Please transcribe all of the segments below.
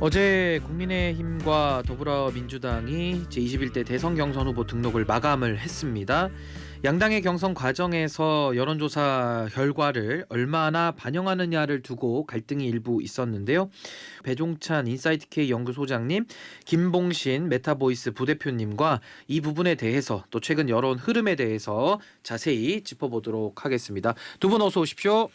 어제 국민의힘과 더불어민주당이 제21대 대선 경선 후보 등록을 마감을 했습니다. 양당의 경선 과정에서 여론조사 결과를 얼마나 반영하느냐를 두고 갈등이 일부 있었는데요. 배종찬 인사이트K 연구소장님, 김봉신 메타보이스 부대표님과 이 부분에 대해서 또 최근 여론 흐름에 대해서 자세히 짚어보도록 하겠습니다. 두 분 어서 오십시오.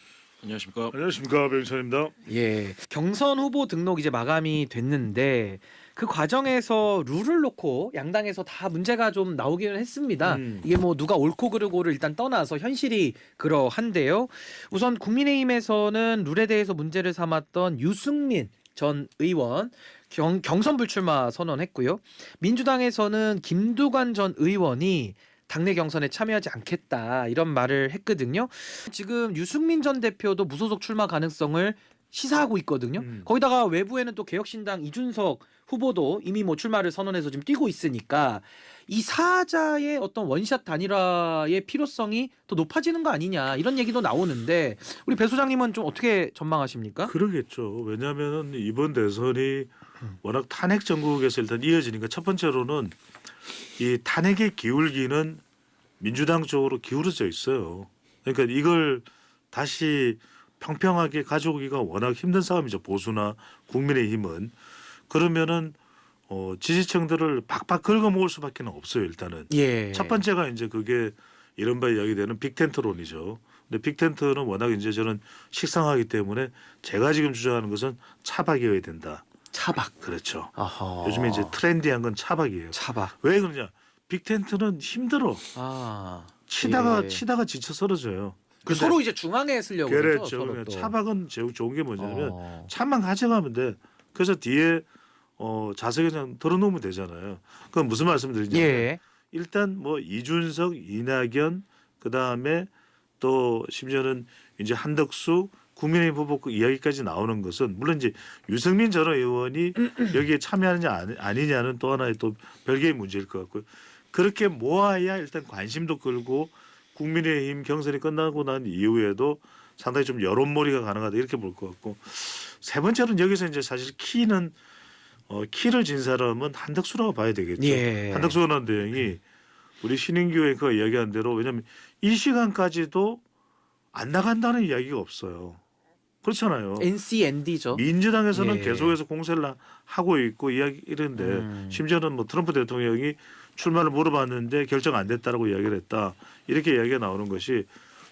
안녕하십니까. 안녕하십니까 배영찬입니다. 예. 경선 후보 등록 이제 마감이 됐는데 그 과정에서 룰을 놓고 양당에서 다 문제가 좀 나오기는 했습니다. 음. 이게 뭐 누가 옳고 그르고를 일단 떠나서 현실이 그러한데요. 우선 국민의힘에서는 룰에 대해서 문제를 삼았던 유승민 전 의원 경, 경선 불출마 선언했고요. 민주당에서는 김두관 전 의원이 당내 경선에 참여하지 않겠다 이런 말을 했거든요. 지금 유승민 전 대표도 무소속 출마 가능성을 시사하고 있거든요. 음. 거기다가 외부에는 또 개혁신당 이준석 후보도 이미 뭐 출마를 선언해서 지금 뛰고 있으니까 이 사자의 어떤 원샷 단일화의 필요성이 더 높아지는 거 아니냐 이런 얘기도 나오는데 우리 배 소장님은 좀 어떻게 전망하십니까? 그러겠죠. 왜냐하면 이번 대선이 워낙 탄핵 전국에서 일단 이어지니까 첫 번째로는 이 탄핵의 기울기는 민주당 쪽으로 기울어져 있어요. 그러니까 이걸 다시 평평하게 가져오기가 워낙 힘든 싸움이죠. 보수나 국민의힘은 그러면은 어, 지지층들을 박박 긁어모을 수밖에 없어요. 일단은. 예. 첫 번째가 이제 그게 이른바 이야기되는 빅텐트론이죠. 근데 빅텐트는 워낙 이제 저는 식상하기 때문에 제가 지금 주장하는 것은 차박이어야 된다. 차박. 그렇죠. 아하. 요즘에 이제 트렌디한 건 차박이에요. 차박. 왜 그러냐? 빅텐트는 힘들어. 아. 치다가 예. 치다가 지쳐 쓰러져요. 그 서로 이제 중앙에 쓰려고 그러죠, 그렇죠. 서로 그러니까 또. 차박은 제일 좋은 게 뭐냐면 어. 차만 가져가면 돼. 그래서 뒤에 어 좌석에 그냥 들어놓으면 되잖아요. 그건 무슨 말씀드리냐면 예. 일단 뭐 이준석, 이낙연 그 다음에 또 심지어는 이제 한덕수 국민의힘 후보 그 이야기까지 나오는 것은 물론 이제 유승민 전 의원이 여기에 참여하느냐 아니- 아니냐는 또 하나의 또 별개의 문제일 것 같고요. 그렇게 모아야 일단 관심도 끌고 국민의힘 경선이 끝나고 난 이후에도 상당히 좀 여론몰이가 가능하다 이렇게 볼 것 같고 세 번째로는 여기서 이제 사실 키는 어, 키를 진 사람은 한덕수라고 봐야 되겠죠. 예. 한덕수 원내대행이 우리 신인규 앵커가 이야기한 대로 왜냐하면 이 시간까지도 안 나간다는 이야기가 없어요. 그렇잖아요. NCND죠. 민주당에서는 예. 계속해서 공세를 하- 하고 있고 이야기 이런데 음. 심지어는 뭐 트럼프 대통령이 출마를 물어봤는데 결정 안 됐다라고 이야기를 했다 이렇게 이야기가 나오는 것이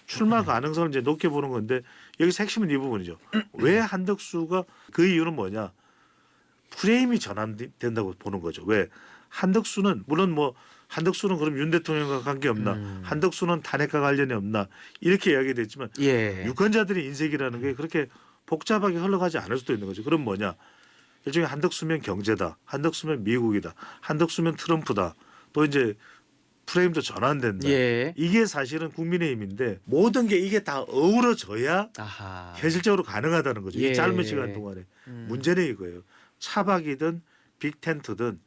출마 음. 가능성을 이제 높게 보는 건데 여기서 핵심은 이 부분이죠. 왜 한덕수가 그 이유는 뭐냐? 프레임이 전환된다고 보는 거죠. 왜 한덕수는 물론 뭐 한덕수는 그럼 윤 대통령과 관계 없나? 음. 한덕수는 탄핵과 관련이 없나? 이렇게 이야기 됐지만 예. 유권자들의 인식이라는 게 그렇게 복잡하게 흘러가지 않을 수도 있는 거죠. 그럼 뭐냐? 일종의 한덕수면 경제다. 한덕수면 미국이다. 한덕수면 트럼프다. 또 이제 프레임도 전환된다. 예. 이게 사실은 국민의힘인데 모든 게 이게 다 어우러져야 아하. 현실적으로 가능하다는 거죠. 예. 이 짧은 시간 동안에 음. 문제는 이거예요. 차박이든 빅텐트든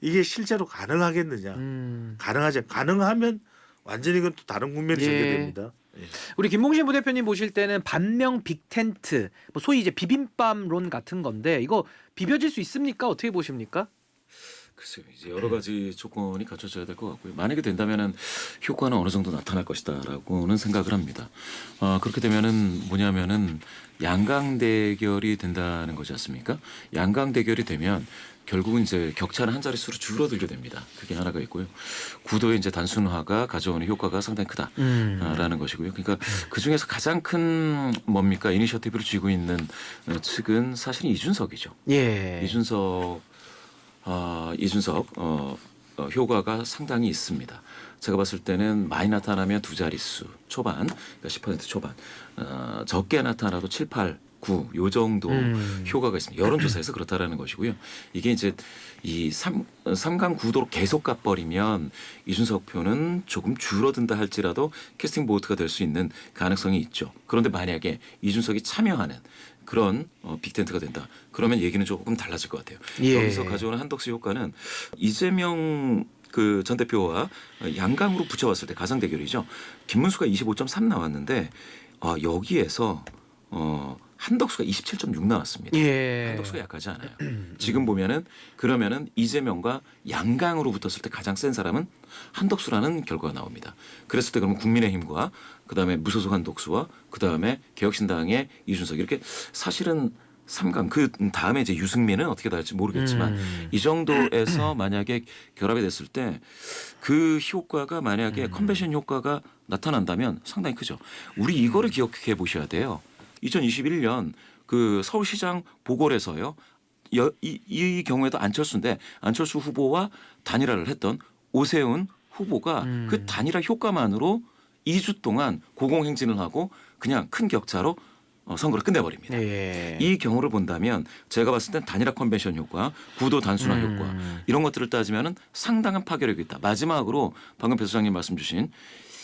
이게 실제로 가능하겠느냐? 음. 가능하지 가능하면 완전히 이건 또 다른 국면이 예. 전개됩니다. 예. 우리 김봉신 부대표님 보실 때는 반명 빅텐트, 뭐 소위 이제 비빔밥론 같은 건데 이거 비벼질 수 있습니까? 어떻게 보십니까? 글쎄요, 이제 여러 가지 조건이 갖춰져야 될 것 같고요. 만약에 된다면은 효과는 어느 정도 나타날 것이다라고는 생각을 합니다. 어, 그렇게 되면은 뭐냐면은 양강 대결이 된다는 거지 않습니까? 양강 대결이 되면 결국은 이제 격차는 한 자릿수로 줄어들게 됩니다. 그게 하나가 있고요. 구도의 이제 단순화가 가져오는 효과가 상당히 크다. 음. 라는 것이고요. 그러니까 그 중에서 가장 큰 뭡니까 이니셔티브를 쥐고 있는 어, 측은 사실은 이준석이죠. 예. 이준석 아 이준석 어, 어, 효과가 상당히 있습니다. 제가 봤을 때는 많이 나타나면 두 자릿수 초반, 그러니까 10% 초반, 어, 적게 나타나도 7, 8, 9, 요 정도 음. 효과가 있습니다. 여론조사에서 그렇다라는 것이고요. 이게 이제 이 삼, 삼강 구도로 계속 가버리면 이준석 표는 조금 줄어든다 할지라도 캐스팅 보트가 될 수 있는 가능성이 있죠. 그런데 만약에 이준석이 참여하는 그런 어, 빅텐트가 된다. 그러면 얘기는 조금 달라질 것 같아요. 예. 여기서 가져오는 한덕수 효과는 이재명 그전 대표와 양강으로 붙여봤을 때 가상 대결이죠. 김문수가 25.3 나왔는데 아, 여기에서 어, 한덕수가 27.6 나왔습니다. 예. 한덕수가 약하지 않아요. 지금 보면은 그러면은 이재명과 양강으로 붙었을 때 가장 센 사람은 한덕수라는 결과가 나옵니다. 그랬을 때 그러면 국민의힘과 그다음에 무소속 한덕수와 그다음에 개혁신당의 이준석 이렇게 사실은 삼강 그 다음에 이제 유승민은 어떻게 될지 모르겠지만 음. 이 정도에서 만약에 결합이 됐을 때 그 효과가 만약에 음. 컨벤션 효과가 나타난다면 상당히 크죠. 우리 이거를 음. 기억해 보셔야 돼요. 2021년 그 서울시장 보궐에서요. 여- 이, 이 경우에도 안철수인데 안철수 후보와 단일화를 했던 오세훈 후보가 음. 그 단일화 효과만으로 2주 동안 고공행진을 하고 그냥 큰 격차로 어, 선거를 끝내버립니다. 예. 이 경우를 본다면 제가 봤을 땐 단일화 컨벤션 효과, 구도 단순화 음. 효과 이런 것들을 따지면은 상당한 파괴력이 있다. 마지막으로 방금 배 소장님 말씀 주신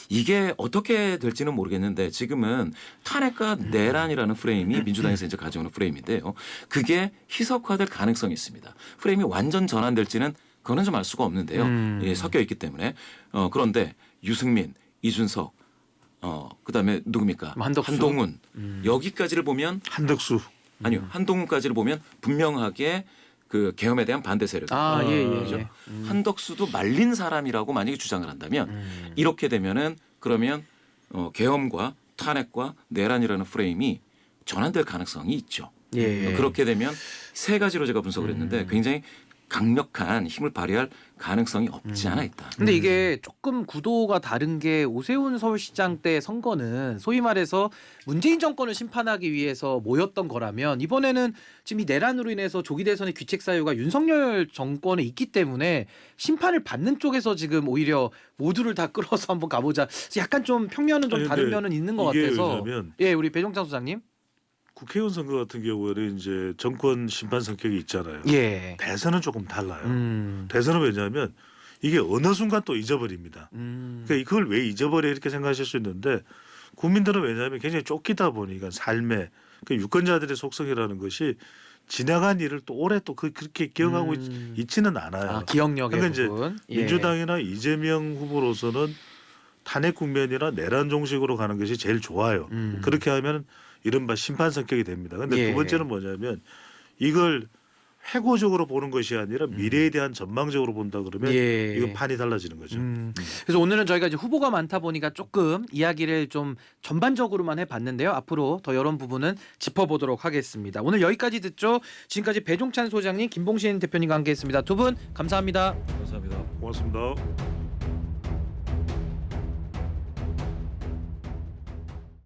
이게 어떻게 될지는 모르겠는데 지금은 탄핵과 내란이라는 프레임이 민주당에서 이제 가져오는 프레임인데요. 그게 희석화될 가능성이 있습니다. 프레임이 완전 전환될지는 그거는 좀 알 수가 없는데요. 음. 예, 섞여 있기 때문에 어, 그런데 유승민, 이준석, 어 그다음에 누굽니까? 한덕수. 한동훈 음. 여기까지를 보면 한덕수 아니요 한동훈까지를 보면 분명하게 그 계엄에 대한 반대 세력. 아, 예, 예? 예. 음. 한덕수도 말린 사람이라고 만약에 주장을 한다면 음. 이렇게 되면은 그러면 어, 계엄과 탄핵과 내란이라는 프레임이 전환될 가능성이 있죠. 예. 그렇게 되면 세 가지로 제가 분석을 했는데 음. 굉장히 강력한 힘을 발휘할 가능성이 없지 음. 않아 있다. 근데 이게 조금 구도가 다른 게 오세훈 서울시장 때 선거는 소위 말해서 문재인 정권을 심판하기 위해서 모였던 거라면 이번에는 지금 이 내란으로 인해서 조기 대선의 귀책 사유가 윤석열 정권에 있기 때문에 심판을 받는 쪽에서 지금 오히려 모두를 다 끌어서 한번 가보자. 약간 좀 평면은 좀 아니, 다른 근데 면은 있는 것 이게 같아서. 왜냐면 예, 우리 배종찬 소장님. 국회의원 선거 같은 경우에는 이제 정권 심판 성격이 있잖아요. 예. 대선은 조금 달라요. 음. 대선은 왜냐하면 이게 어느 순간 또 잊어버립니다. 음. 그러니까 이걸 왜 잊어버려 이렇게 생각하실 수 있는데 국민들은 왜냐하면 굉장히 쫓기다 보니까 삶에 그 유권자들의 속성이라는 것이 지나간 일을 또 오래 또 그- 그렇게 기억하고 음. 있, 지는 않아요. 아, 기억력의 그러니까 이제 부분. 예. 민주당이나 이재명 후보로서는 탄핵 국면이나 내란 종식으로 가는 것이 제일 좋아요. 음. 그렇게 하면 이른바 심판 성격이 됩니다. 근데 예. 두 번째는 뭐냐면 이걸 회고적으로 보는 것이 아니라 미래에 대한 전망적으로 본다 그러면 음. 예. 이건 판이 달라지는 거죠. 음, 그래서 오늘은 저희가 이제 후보가 많다 보니까 조금 이야기를 좀 전반적으로만 해봤는데요. 앞으로 더 이런 부분은 짚어보도록 하겠습니다. 오늘 여기까지 듣죠. 지금까지 배종찬 소장님, 김봉신 대표님과 함께했습니다. 두 분 감사합니다. 감사합니다. 고맙습니다.